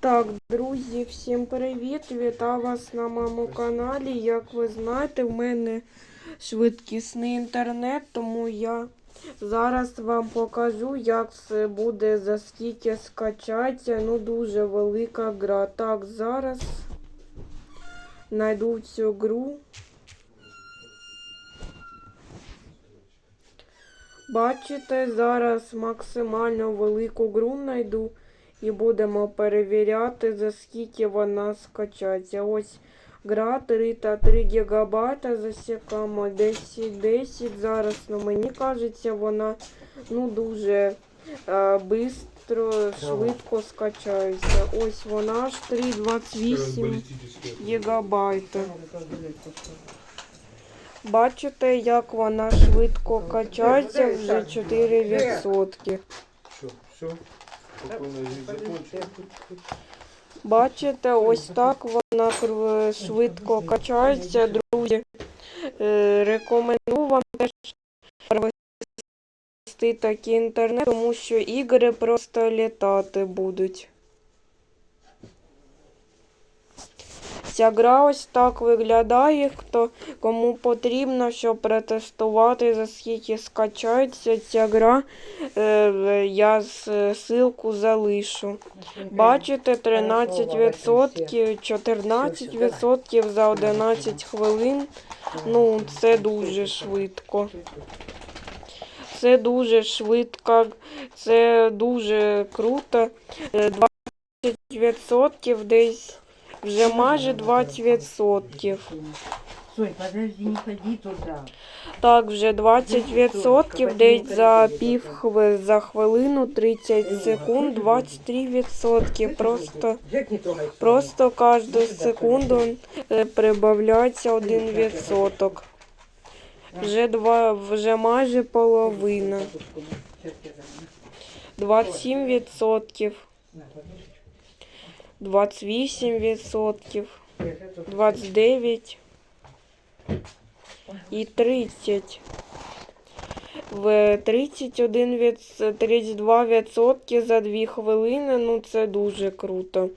Так, друзі, всім привіт! Вітаю вас на моєму каналі. Як ви знаєте, в мене швидкісний інтернет, тому я зараз вам покажу, як це буде за скільки скачаться. Ну, дуже велика гра. Так, зараз знайду цю гру. Бачите, зараз максимально велику гру знайду і будемо перевіряти, за скільки вона скачається. Ось гра 3 та 3 гігабайта засікаємо 10 10 зараз. Ну, мені кажеться, вона ну, дуже е, бистро, швидко скачається. Ось вона аж 3,28 гігабайта. Бачите, як вона швидко качається, вже 4%. Все, все. Бачите, ось так вона швидко качається, друзі. Е, Рекомендую вам теж провести такий інтернет, тому що ігри просто літати будуть. Ця гра ось так виглядає. Хто кому потрібно, щоб протестувати, за скільки скачається ця гра, е, я с- ссылку залишу. Бачите, 13%, 14% за 11 хвилин. Ну, це дуже швидко. Це дуже швидко, це дуже круто. Е, 20% десь вже майже 20%. Стой, подожди, не ходи туда. Так, вже 20% десь за пів хви, за хвилину 30 секунд, 23%. Просто Джек не трогай. Просто кожну секунду е, прибавляється один відсоток. Вже два, вже майже половина. 27 відсотків, 28 відсотків, 29 і 30. В 31 від... 32 відсотки за 2 хвилини, ну це дуже круто.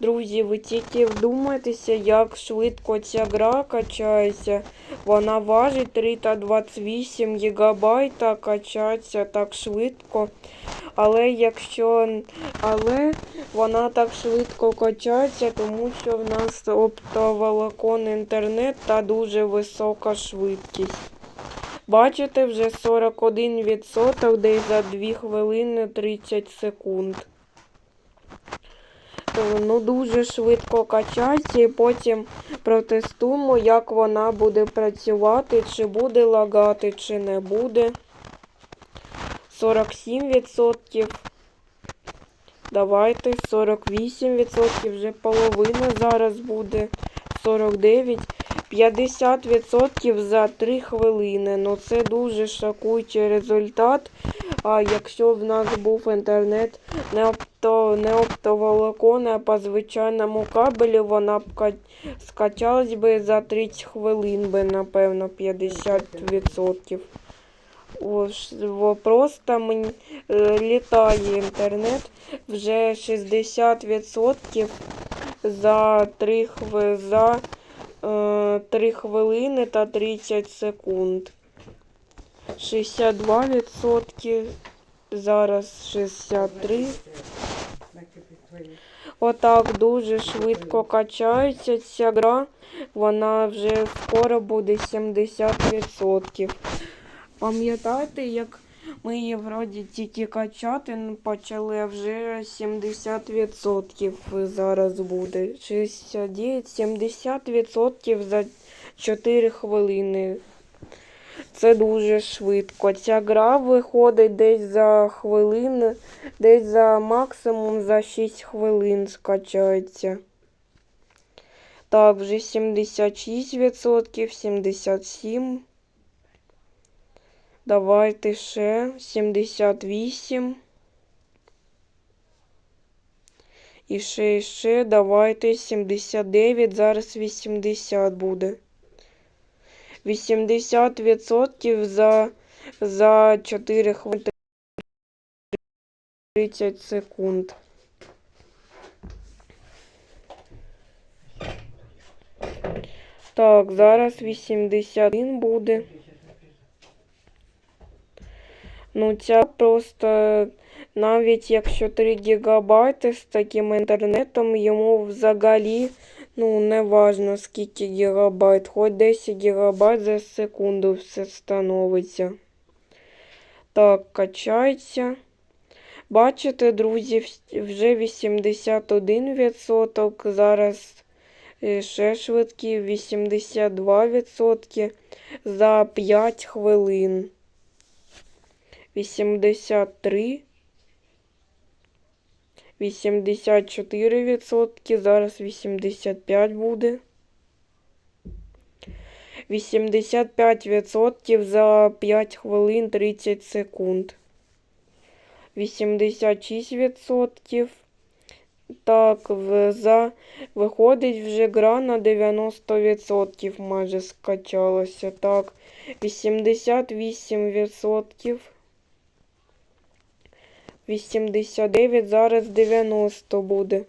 Друзі, ви тільки вдумайтеся, як швидко ця гра качається. Вона важить 328 гігабайта, качається так швидко. Але якщо але вона так швидко качається, тому що в нас оптоволокон інтернет та дуже висока швидкість. Бачите, вже 41% десь за 2 хвилини 30 секунд. Е, Ну, дуже швидко качається і потім протестуємо, як вона буде працювати, чи буде лагати, чи не буде. 47%. Давайте 48%, вже половина зараз буде. 49%. 50% за 3 хвилини. Ну це дуже шокуючий результат. А якщо в нас був інтернет не опто, не оптоволокон, а по звичайному кабелю, вона б скачалась би за 30 хвилин, би, напевно, 50%. Ось, просто мені е, літає інтернет вже 60% за 3 хви, за, е, 3 хвилини та 30 секунд. 62%, зараз 63. Отак дуже швидко качається ця гра. Вона вже скоро буде 70%. Пам'ятаєте, як ми її вроді тільки качати почали, а вже 70% зараз буде. 69, 70% за 4 хвилини. Це дуже швидко. Ця гра виходить десь за хвилину, десь за максимум за 6 хвилин скачається. Так, вже 76%, 77. Давайте ще 78. І ще, і ще, давайте 79. Зараз 80 буде. 80% за за 4 хвилини 30 секунд. Так, зараз 81 буде. Ну, ця просто навіть якщо 3 гігабайти з таким інтернетом, йому взагалі, ну, не важно скільки гігабайт, хоч 10 гігабайт за секунду все становиться. Так, качається. Бачите, друзі, вже 81%, зараз е, ще швидкі 82% за 5 хвилин. 83, 84%, зараз 85 буде. 85% за 5 хвилин 30 секунд. 86%. Так, за, виходить вже гра на 90% майже скачалася. Так, 88%. 89, зараз 90 буде.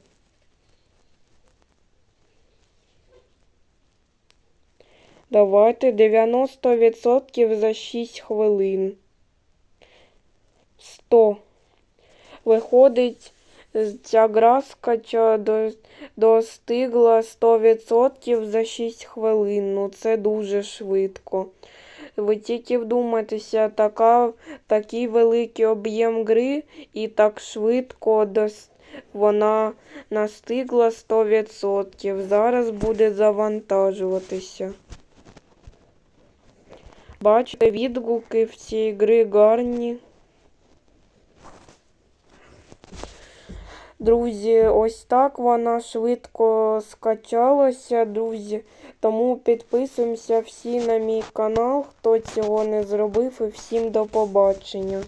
Давайте 90% за 6 хвилин. 100. Виходить, ця гра скача до, достигла 100% за 6 хвилин. Ну це дуже швидко. Ви тільки вдумайтеся, така, такий великий об'єм гри і так швидко дос, вона настигла 100%. Зараз буде завантажуватися. Бачите, відгуки в цій гри гарні. Друзі, ось так вона швидко скачалася, друзі. Тому підписуємося всі на мій канал, хто цього не зробив, і всім до побачення.